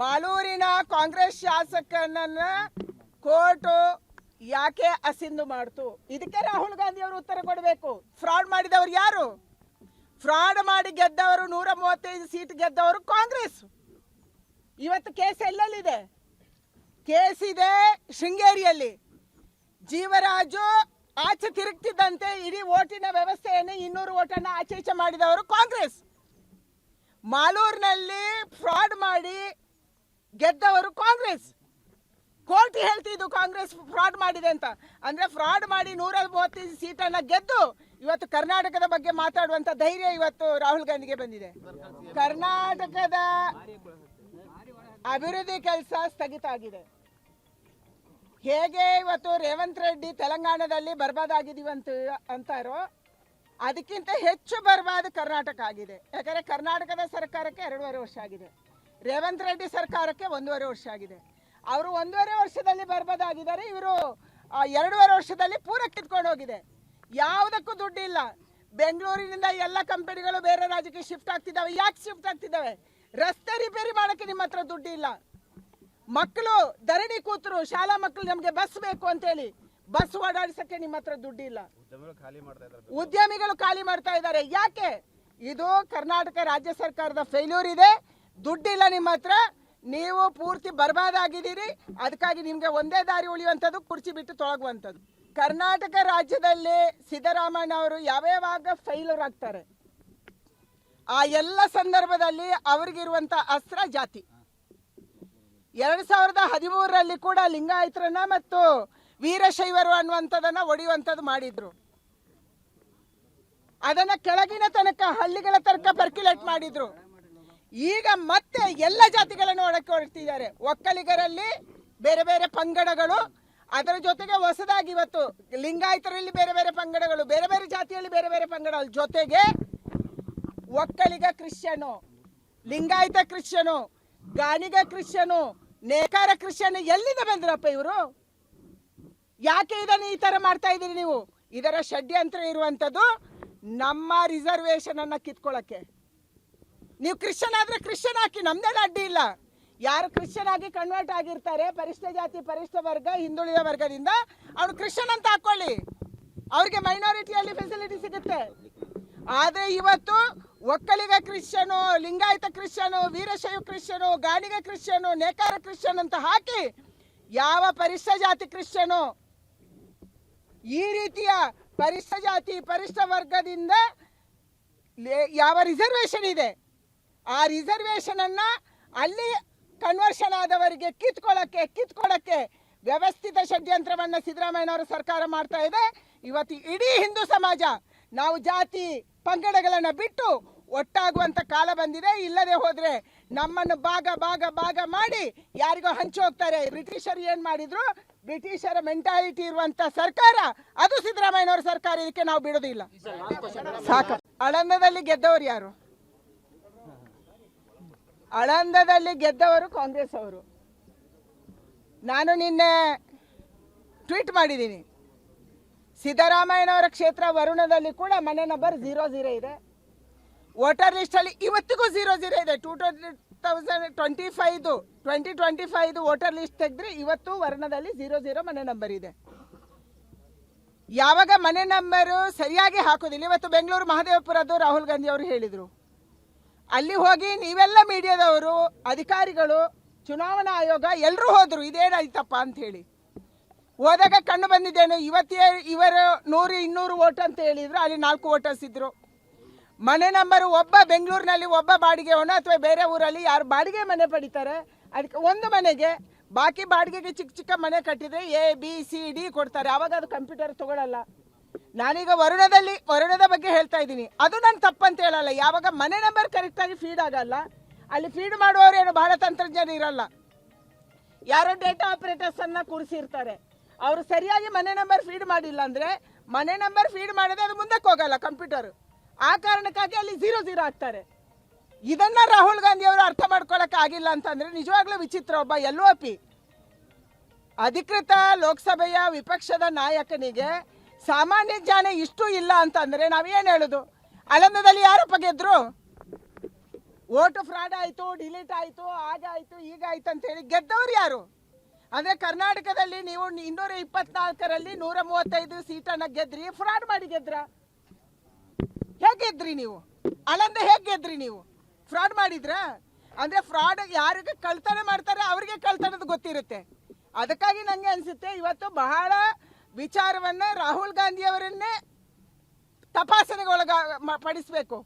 ಮಾಲೂರಿನ Congress ಶಾಸಕನನ್ನ court ಯಾಕೆ ಅಸಿಂದು ಮಾಡ್ತು? ಇದಕ್ಕೆ ರಾಹುಲ್ ಗಾಂಧಿ ಅವರು ಉತ್ತರ ಕೊಡಬೇಕು. ಫ್ರಾಡ್ ಮಾಡಿದವರು ಯಾರು? ಫ್ರಾಡ್ ಮಾಡಿ ಗೆದ್ದವರು ನೂರ ಮೂವತ್ತೈದು ಸೀಟ್ ಗೆದ್ದವರು ಕಾಂಗ್ರೆಸ್. ಇವತ್ತು ಕೇಸ್ ಎಲ್ಲೆಲ್ಲಿದೆ? ಕೇಸ್ ಇದೆ ಶೃಂಗೇರಿಯಲ್ಲಿ. ಜೀವರಾಜು ಆಚೆ ತಿರುಗ್ತಿದ್ದಂತೆ ಇಡೀ ಓಟಿನ ವ್ಯವಸ್ಥೆಯನ್ನು ಇನ್ನೂರು ಓಟನ್ನು ಆಚೆ ಮಾಡಿದವರು ಕಾಂಗ್ರೆಸ್. ಮಾಲೂರಿನಲ್ಲಿ ಫ್ರಾಡ್ ಮಾಡಿ ಗೆದ್ದವರು ಕಾಂಗ್ರೆಸ್. ಕೋರ್ಟ್ ಹೇಳ್ತಿದ್ದು ಕಾಂಗ್ರೆಸ್ ಫ್ರಾಡ್ ಮಾಡಿದೆ ಅಂತ. ಅಂದ್ರೆ ಫ್ರಾಡ್ ಮಾಡಿ ನೂರ ಮೂವತ್ತೈದು ಸೀಟನ್ನ ಗೆದ್ದು ಇವತ್ತು ಕರ್ನಾಟಕದ ಬಗ್ಗೆ ಮಾತಾಡುವಂತ ಧೈರ್ಯ ಇವತ್ತು ರಾಹುಲ್ ಗಾಂಧಿಗೆ ಬಂದಿದೆ. ಕರ್ನಾಟಕದ ಅಭಿವೃದ್ಧಿ ಕೆಲಸ ಸ್ಥಗಿತ ಆಗಿದೆ. ಹೇಗೆ ಇವತ್ತು ರೇವಂತ್ ರೆಡ್ಡಿ ತೆಲಂಗಾಣದಲ್ಲಿ ಬರ್ಬಾದಾಗಿದೀವಂತ ಅಂತ ಅಂತಾರೋ ಅದಕ್ಕಿಂತ ಹೆಚ್ಚು ಬರ್ಬಾದ್ ಕರ್ನಾಟಕ ಆಗಿದೆ. ಯಾಕಂದ್ರೆ ಕರ್ನಾಟಕದ ಸರ್ಕಾರಕ್ಕೆ ಎರಡೂವರೆ ವರ್ಷ ಆಗಿದೆ. ರೇವಂತ್ ರೆಡ್ಡಿ ಸರ್ಕಾರಕ್ಕೆ ಒಂದೂವರೆ ವರ್ಷ ಆಗಿದೆ. ಅವರು ಒಂದೂವರೆ ವರ್ಷದಲ್ಲಿ ಬರ್ಬೋದಾಗಿದ್ದಾರೆ ಇವರು ಎರಡೂವರೆ ವರ್ಷದಲ್ಲಿ ಪೂರ ಕಿತ್ಕೊಂಡು ಹೋಗಿದೆ. ಯಾವುದಕ್ಕೂ ದುಡ್ಡಿಲ್ಲ. ಬೆಂಗಳೂರಿನಿಂದ ಎಲ್ಲ ಕಂಪನಿಗಳು ಬೇರೆ ರಾಜ್ಯಕ್ಕೆ ಶಿಫ್ಟ್ ಆಗ್ತಿದ್ದಾವೆ. ಯಾಕೆ ಶಿಫ್ಟ್ ಆಗ್ತಿದ್ದಾವೆ? ರಸ್ತೆ ರಿಪೇರಿ ಮಾಡೋಕ್ಕೆ ನಿಮ್ಮ ಹತ್ರ ದುಡ್ಡಿಲ್ಲ. ಮಕ್ಕಳು ಧರಣಿ ಕೂತರು ಶಾಲಾ ಮಕ್ಕಳು ನಮಗೆ ಬಸ್ ಬೇಕು ಅಂತೇಳಿ ಬಸ್ ಓಡಾಡಿಸಕ್ಕೆ ನಿಮ್ಮ ಹತ್ರ ದುಡ್ಡಿಲ್ಲ. ಉದ್ಯಮಿಗಳು ಖಾಲಿ ಮಾಡ್ತಾ ಇದ್ದಾರೆ. ಉದ್ಯಮಿಗಳು ಖಾಲಿ ಮಾಡ್ತಾ ಇದ್ದಾರೆ. ಯಾಕೆ? ಇದು ಕರ್ನಾಟಕ ರಾಜ್ಯ ಸರ್ಕಾರದ ಫೇಲ್ಯೂರ್ ಇದೆ. ದುಡ್ಡಿಲ್ಲ ನಿಮ್ಮ ಹತ್ರ, ನೀವು ಪೂರ್ತಿ ಬರ್ಬಾದಾಗಿದ್ದೀರಿ, ಅದಕ್ಕಾಗಿ ನಿಮ್ಗೆ ಒಂದೇ ದಾರಿ ಉಳಿಯುವಂಥದ್ದು, ಕುರ್ಚಿ ಬಿಟ್ಟು ತೊಳಗುವಂಥದ್ದು. ಕರ್ನಾಟಕ ರಾಜ್ಯದಲ್ಲಿ ಸಿದ್ದರಾಮಯ್ಯ ಅವರು ಯಾವ್ಯಾವಾಗ ಫೈಲರ್ ಆಗ್ತಾರೆ. ಆ ಎಲ್ಲ ಸಂದರ್ಭದಲ್ಲಿ ಅವ್ರಿಗಿರುವಂತ ಅಸ್ತ್ರ ಜಾತಿ. ಎರಡು ಸಾವಿರದ ಹದಿಮೂರರಲ್ಲಿ ಕೂಡ ಲಿಂಗಾಯತರನ್ನ ಮತ್ತು ವೀರಶೈವರು ಅನ್ನುವಂಥದ್ದನ್ನ ಒಡೆಯುವಂಥದ್ದು ಮಾಡಿದ್ರು. ಅದನ್ನ ಕೆಳಗಿನ ತನಕ ಹಳ್ಳಿಗಳ ತನಕ ಪರ್ಕ್ಯುಲೇಟ್ ಮಾಡಿದ್ರು. ಈಗ ಮತ್ತೆ ಎಲ್ಲ ಜಾತಿಗಳನ್ನು ಒಳಕ್ಕೆ ಹೊರಡ್ತಿದ್ದಾರೆ. ಒಕ್ಕಲಿಗರಲ್ಲಿ ಬೇರೆ ಬೇರೆ ಪಂಗಡಗಳು, ಅದರ ಜೊತೆಗೆ ಹೊಸದಾಗಿ ಇವತ್ತು ಲಿಂಗಾಯತರಲ್ಲಿ ಬೇರೆ ಬೇರೆ ಪಂಗಡಗಳು, ಬೇರೆ ಬೇರೆ ಜಾತಿಯಲ್ಲಿ ಬೇರೆ ಬೇರೆ ಪಂಗಡಗಳ ಜೊತೆಗೆ ಒಕ್ಕಲಿಗ ಕ್ರಿಶ್ಚಿಯನು, ಲಿಂಗಾಯತ ಕ್ರಿಶ್ಚಿಯನು, ಗಾಣಿಗ ಕ್ರಿಶ್ಚಿಯನು, ನೇಕಾರ ಕ್ರಿಶ್ಚಿಯನ್ ಎಲ್ಲಿಂದ ಬಂದ್ರಪ್ಪ ಇವರು? ಯಾಕೆ ಇದನ್ನು ಈ ತರ ಮಾಡ್ತಾ ಇದ್ದೀರಿ ನೀವು? ಇದರ ಷಡ್ಯಂತ್ರ ಇರುವಂಥದ್ದು ನಮ್ಮ ಕಿತ್ಕೊಳ್ಳೋಕ್ಕೆ ಕಿತ್ಕೊಳ್ಳಕ್ಕೆ ನೀವು ಕ್ರಿಶ್ಚಿಯನ್ ಆದ್ರೆ ಕ್ರಿಶ್ಚಿಯನ್ ಹಾಕಿ ನಮ್ದೇನು ಅಡ್ಡಿ ಇಲ್ಲ. ಯಾರು ಕ್ರಿಶ್ಚಿಯನ್ ಆಗಿ ಕನ್ವರ್ಟ್ ಆಗಿರ್ತಾರೆ, ಪರಿಷ್ಠ ಜಾತಿ, ಪರಿಷ್ಠ ವರ್ಗ, ಹಿಂದುಳಿದ ವರ್ಗದಿಂದ, ಅವ್ರು ಕ್ರಿಶ್ಚಿಯನ್ ಅಂತ ಹಾಕೊಳ್ಳಿ. ಅವ್ರಿಗೆ ಮೈನಾರಿಟಿಯಲ್ಲಿ ಫೆಸಿಲಿಟಿ ಸಿಗುತ್ತೆ. ಆದರೆ ಇವತ್ತು ಒಕ್ಕಲಿಗ ಕ್ರಿಶ್ಚಿಯನು, ಲಿಂಗಾಯತ ಕ್ರಿಶ್ಚಿಯನು, ವೀರಶೈವ ಕ್ರಿಶ್ಚಿಯನು, ಗಾಣಿಗ ಕ್ರಿಶ್ಚಿಯನು, ನೇಕಾರ ಕ್ರಿಶ್ಚಿಯನ್ ಅಂತ ಹಾಕಿ, ಯಾವ ಪರಿಷ್ಠ ಜಾತಿ ಕ್ರಿಶ್ಚಿಯನು ಈ ರೀತಿಯ ಪರಿಷ್ಠ ಜಾತಿ, ಪರಿಷ್ಠ ವರ್ಗದಿಂದ ಯಾವ ರಿಸರ್ವೇಶನ್ ಇದೆ? ಆ ರಿಸರ್ವೇಶನ್ ಅನ್ನ ಅಲ್ಲಿ ಕನ್ವರ್ಷನ್ ಆದವರಿಗೆ ಕಿತ್ಕೊಳ್ಳಕ್ಕೆ ಕಿತ್ಕೊಳ್ಳಕ್ಕೆ ವ್ಯವಸ್ಥಿತ ಷಡ್ಯಂತ್ರವನ್ನ ಸಿದ್ದರಾಮಯ್ಯನವರ ಸರ್ಕಾರ ಮಾಡ್ತಾ ಇದೆ. ಇವತ್ತು ಇಡೀ ಹಿಂದೂ ಸಮಾಜ, ನಾವು ಜಾತಿ ಪಂಗಡಗಳನ್ನ ಬಿಟ್ಟು ಒಟ್ಟಾಗುವಂತ ಕಾಲ ಬಂದಿದೆ. ಇಲ್ಲದೆ ಹೋದ್ರೆ ನಮ್ಮನ್ನು ಭಾಗ ಭಾಗ ಭಾಗ ಮಾಡಿ ಯಾರಿಗೋ ಹಂಚಿ ಹೋಗ್ತಾರೆ. ಬ್ರಿಟಿಷರು ಏನ್ ಮಾಡಿದ್ರು? ಬ್ರಿಟಿಷರ ಮೆಂಟಾಲಿಟಿ ಇರುವಂತ ಸರ್ಕಾರ, ಅದು ಸಿದ್ದರಾಮಯ್ಯನವರ ಸರ್ಕಾರ. ಇದಕ್ಕೆ ನಾವು ಬಿಡೋದಿಲ್ಲ ಸಾಕು ಅಳಂದದಲ್ಲಿ ಗೆದ್ದವರು ಯಾರು? ಆಳಂದದಲ್ಲಿ ಗೆದ್ದವರು ಕಾಂಗ್ರೆಸ್ ಅವರು. ನಾನು ನಿನ್ನೆ ಟ್ವೀಟ್ ಮಾಡಿದ್ದೀನಿ. ಸಿದ್ದರಾಮಯ್ಯನವರ ಕ್ಷೇತ್ರ ವರುಣದಲ್ಲಿ ಕೂಡ ಮನೆ ನಂಬರ್ ಝೀರೋ ಝೀರೋ ಇದೆ. ವೋಟರ್ ಲಿಸ್ಟಲ್ಲಿ ಇವತ್ತಿಗೂ ಝೀರೋ ಝೀರೋ ಇದೆ. ಟೂ ಟ್ವೆಂಟಿ ತೌಸಂಡ್ ಟ್ವೆಂಟಿ ಫೈವ್ದು ಟ್ವೆಂಟಿ ಟ್ವೆಂಟಿ ಫೈವ್ದು ವೋಟರ್ ಲಿಸ್ಟ್ ತೆಗೆದ್ರೆ ಇವತ್ತು ವರ್ಣದಲ್ಲಿ ಝೀರೋ ಝೀರೋ ಮನೆ ನಂಬರ್ ಇದೆ. ಯಾವಾಗ ಮನೆ ನಂಬರು ಸರಿಯಾಗಿ ಹಾಕೋದಿಲ್ಲ. ಇವತ್ತು ಬೆಂಗಳೂರು ಮಹದೇವಪುರದ್ದು ರಾಹುಲ್ ಗಾಂಧಿ ಅವರು ಹೇಳಿದರು. ಅಲ್ಲಿ ಹೋಗಿ ನೀವೆಲ್ಲ ಮೀಡಿಯಾದವರು, ಅಧಿಕಾರಿಗಳು, ಚುನಾವಣಾ ಆಯೋಗ ಎಲ್ಲರೂ ಹೋದರು, ಇದೇನಾಯ್ತಪ್ಪ ಅಂತ ಹೇಳಿ. ಹೋದಾಗ ಕಣ್ಣು ಬಂದಿದ್ದೇನೆ, ಇವತ್ತೇ ಇವರು ನೂರು, ಇನ್ನೂರು ಓಟ್ ಅಂತ ಹೇಳಿದ್ರು, ಅಲ್ಲಿ ನಾಲ್ಕು ವೋಟರ್ಸ್ ಇದ್ರು. ಮನೆ ನಂಬರ್ ಒಬ್ಬ ಬೆಂಗಳೂರಿನಲ್ಲಿ ಒಬ್ಬ ಬಾಡಿಗೆ ಅವನು, ಅಥವಾ ಬೇರೆ ಊರಲ್ಲಿ ಯಾರು ಬಾಡಿಗೆ ಮನೆ ಪಡಿತಾರೆ, ಅದಕ್ಕೆ ಒಂದು ಮನೆಗೆ, ಬಾಕಿ ಬಾಡಿಗೆಗೆ ಚಿಕ್ಕ ಚಿಕ್ಕ ಮನೆ ಕಟ್ಟಿದ್ರೆ ಎ ಬಿ ಸಿ ಡಿ ಕೊಡ್ತಾರೆ. ಅವಾಗ ಅದು ಕಂಪ್ಯೂಟರ್ ತಗೊಳ್ಳಲ್ಲ ನಾನೀಗ ವರುಣದಲ್ಲಿ, ವರುಣದ ಬಗ್ಗೆ ಹೇಳ್ತಾ ಇದ್ದೀನಿ. ಅದು ನಾನು ತಪ್ಪಂತ ಹೇಳಲ್ಲ. ಯಾವಾಗ ಮನೆ ನಂಬರ್ ಕರೆಕ್ಟಾಗಿ ಫೀಡ್ ಆಗಲ್ಲ, ಅಲ್ಲಿ ಫೀಡ್ ಮಾಡುವವರು ಏನು ಬಹಳ ತಂತ್ರಜ್ಞಾನ ಇರಲ್ಲ. ಯಾರೋ ಡೇಟಾ ಆಪರೇಟರ್ಸ್ ಅನ್ನ ಕೂರಿಸಿರ್ತಾರೆ. ಅವರು ಸರಿಯಾಗಿ ಮನೆ ನಂಬರ್ ಫೀಡ್ ಮಾಡಿಲ್ಲ ಅಂದ್ರೆ, ಮನೆ ನಂಬರ್ ಫೀಡ್ ಮಾಡಿದ್ರೆ ಅದು ಮುಂದಕ್ಕೆ ಹೋಗಲ್ಲ ಕಂಪ್ಯೂಟರ್ ಆ ಕಾರಣಕ್ಕಾಗಿ ಅಲ್ಲಿ ಝೀರೋ ಝೀರೋ ಆಗ್ತಾರೆ. ಇದನ್ನ ರಾಹುಲ್ ಗಾಂಧಿ ಅವರು ಅರ್ಥ ಮಾಡ್ಕೊಳಕ್ ಆಗಿಲ್ಲ ಅಂತಂದ್ರೆ ನಿಜವಾಗ್ಲೂ ವಿಚಿತ್ರ ಒಬ್ಬ ಎಲ್ಲೋ ಪಿ ಅಧಿಕೃತ ಲೋಕಸಭೆಯ ವಿಪಕ್ಷದ ನಾಯಕನಿಗೆ ಸಾಮಾನ್ಯ ಜ್ಞಾನ ಇಷ್ಟು ಇಲ್ಲ ಅಂತಂದ್ರೆ ನಾವೇನು ಹೇಳುದು? ಅಳಂದದಲ್ಲಿ ಯಾರಪ್ಪ ಗೆದ್ರು? ಓಟು ಫ್ರಾಡ್ ಆಯ್ತು, ಡಿಲೀಟ್ ಆಯ್ತು ಆಗಾಯ್ತು ಈಗ ಆಯ್ತು ಅಂತ ಹೇಳಿ ಗೆದ್ದವ್ರು ಯಾರು? ಅಂದ್ರೆ ಕರ್ನಾಟಕದಲ್ಲಿ ನೀವು ಇನ್ನೂರ ಇಪ್ಪತ್ನಾಲ್ಕರಲ್ಲಿ ನೂರ ಮೂವತ್ತೈದು ಸೀಟನ್ನ ಗೆದ್ರಿ, ಫ್ರಾಡ್ ಮಾಡಿ ಗೆದ್ರ? ಹೇಗೆ ಗೆದ್ರಿ ನೀವು? ಅಳಂದ ಹೇಗೆ ಗೆದ್ರಿ ನೀವು? ಫ್ರಾಡ್ ಮಾಡಿದ್ರ? ಅಂದ್ರೆ ಫ್ರಾಡ್ ಯಾರಿಗೆ ಕಳ್ತನ ಮಾಡ್ತಾರೆ, ಅವರಿಗೆ ಕಳ್ತನದ ಗೊತ್ತಿರುತ್ತೆ. ಅದಕ್ಕಾಗಿ ನಂಗೆ ಅನ್ಸುತ್ತೆ, ಇವತ್ತು ಬಹಳ ವಿಚಾರವನ್ನ ರಾಹುಲ್ ಗಾಂಧಿ ಅವರನ್ನೇ ತಪಾಸಣೆಗೆ ಒಳಗ ಮ- ಪಡಿಸ್ಬೇಕು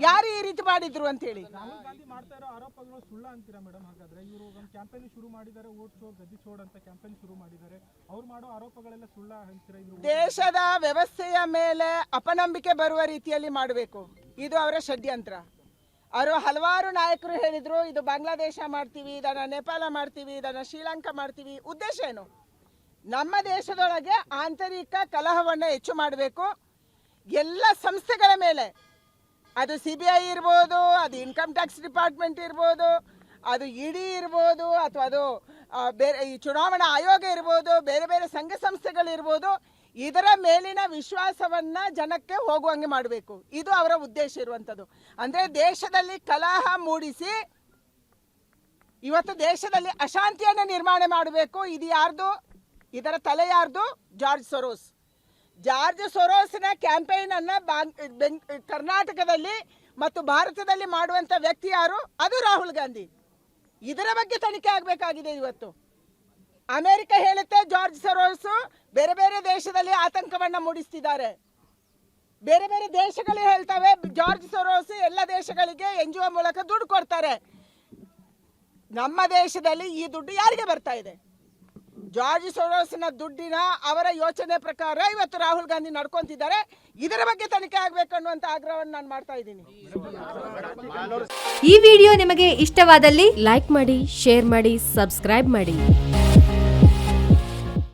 ಯಾರು ಈ ರೀತಿ ಮಾಡಿದ್ರು ಅಂತ ಹೇಳಿ ರಾಹುಲ್ ಗಾಂಧಿ ಮಾಡ್ತಾ ಇರೋ ಆರೋಪಗಳು ಸುಳ್ಳ ಅಂತೀರಾ ಮೇಡಮ್ ಹಾಗಾದ್ರೆ? ಇವರು ಒಂದು ಕ್ಯಾಂಪೇನ್ ಶುರು ಮಾಡಿದ್ದಾರೆ ಓಟ್ ಶೋ ಗದ್ದಿ ಚೋಡ್ ಅಂತ ಕ್ಯಾಂಪೇನ್ ಶುರು ಮಾಡಿದ್ದಾರೆ. ಅವ್ರು ಮಾಡೋ ಆರೋಪಗಳೆಲ್ಲ ಸುಳ್ಳ ಅಂತೀರಾ ಇದ್ರು ದೇಶದ ವ್ಯವಸ್ಥೆಯ ಮೇಲೆ ಅಪನಂಬಿಕೆ ಬರುವ ರೀತಿಯಲ್ಲಿ ಮಾಡಬೇಕು. ಇದು ಅವರ ಷಡ್ಯಂತ್ರ. ಅವರು ಹಲವಾರು ನಾಯಕರು ಹೇಳಿದ್ರು ಇದು ಬಾಂಗ್ಲಾದೇಶ ಮಾಡ್ತೀವಿ ಇದನ್ನ ನೇಪಾಳ ಮಾಡ್ತೀವಿ ಇದನ್ನ ಶ್ರೀಲಂಕಾ ಮಾಡ್ತೀವಿ. ಉದ್ದೇಶ ಏನು? ನಮ್ಮ ದೇಶದೊಳಗೆ ಆಂತರಿಕ ಕಲಹವನ್ನು ಹೆಚ್ಚು ಮಾಡಬೇಕು. ಎಲ್ಲ ಸಂಸ್ಥೆಗಳ ಮೇಲೆ. ಅದು ಸಿ ಬಿ ಐ ಇರ್ಬೋದು, ಅದು ಇನ್ಕಮ್ ಟ್ಯಾಕ್ಸ್ ಡಿಪಾರ್ಟ್ಮೆಂಟ್ ಇರ್ಬೋದು, ಅದು ಇಡಿ ಇರ್ಬೋದು, ಅಥವಾ ಅದು ಬೇರೆ, ಈ ಚುನಾವಣಾ ಆಯೋಗ ಇರ್ಬೋದು, ಬೇರೆ ಬೇರೆ ಸಂಘ ಸಂಸ್ಥೆಗಳಿರ್ಬೋದು ಇದರ ಮೇಲಿನ ವಿಶ್ವಾಸವನ್ನ ಜನಕ್ಕೆ ಹೋಗುವಂಗೆ ಮಾಡಬೇಕು. ಇದು ಅವರ ಉದ್ದೇಶ ಇರುವಂಥದ್ದು ಅಂದ್ರೆ ದೇಶದಲ್ಲಿ ಕಲಹ ಮೂಡಿಸಿ, ಇವತ್ತು ದೇಶದಲ್ಲಿ ಅಶಾಂತಿಯನ್ನು ನಿರ್ಮಾಣ ಮಾಡಬೇಕು. ಇದು ಯಾರ್ದು? ಇದರ ತಲೆ ಯಾರ್ದು? George Soros. ಜಾರ್ಜ್ ಸೊರೋಸ್ನ ಕ್ಯಾಂಪೇನ್ ಅನ್ನ ಕರ್ನಾಟಕದಲ್ಲಿ ಮತ್ತು ಭಾರತದಲ್ಲಿ ಮಾಡುವಂತ ವ್ಯಕ್ತಿ ಯಾರು? ಅದು ರಾಹುಲ್ ಗಾಂಧಿ. ಇದರ ಬಗ್ಗೆ ತನಿಖೆ ಆಗಬೇಕಾಗಿದೆ ಇವತ್ತು. ಅಮೆರಿಕ ಹೇಳುತ್ತೆ ಜಾರ್ಜ್ ಸರೋಸ್ ಬೇರೆ ಬೇರೆ ದೇಶದಲ್ಲಿ ಆತಂಕವನ್ನ ಮೂಡಿಸ್ತಿದ್ದಾರೆ. ಬೇರೆ ಬೇರೆ ದೇಶಗಳು ಹೇಳ್ತವೆ, ಜಾರ್ಜ್ ಸರೋಸ್ ಎಲ್ಲ ದೇಶಗಳಿಗೆ ಎನ್ ಜಿ ಒ ಮೂಲಕ ದುಡ್ಡು ಕೊಡ್ತಾರೆ. ನಮ್ಮ ದೇಶದಲ್ಲಿ ಈ ದುಡ್ಡು ಯಾರಿಗೆ ಬರ್ತಾ ಇದೆ? ಜಾರ್ಜ್ ಸೊರೋಸ್ನ ದುಡ್ಡಿನ ಅವರ ಯೋಚನೆ ಪ್ರಕಾರ ಇವತ್ತು ರಾಹುಲ್ ಗಾಂಧಿ ನಡ್ಕೊಂತಿದ್ದಾರೆ. ಇದರ ಬಗ್ಗೆ ತನಿಖೆ ಆಗ್ಬೇಕು ಅನ್ನುವಂತ ಆಗ್ರಹವನ್ನು ನಾನು ಮಾಡ್ತಾ ಇದ್ದೀನಿ. ಈ ವಿಡಿಯೋ ನಿಮಗೆ ಇಷ್ಟವಾದಲ್ಲಿ ಲೈಕ್ ಮಾಡಿ, ಶೇರ್ ಮಾಡಿ, ಸಬ್ಸ್ಕ್ರೈಬ್ ಮಾಡಿ.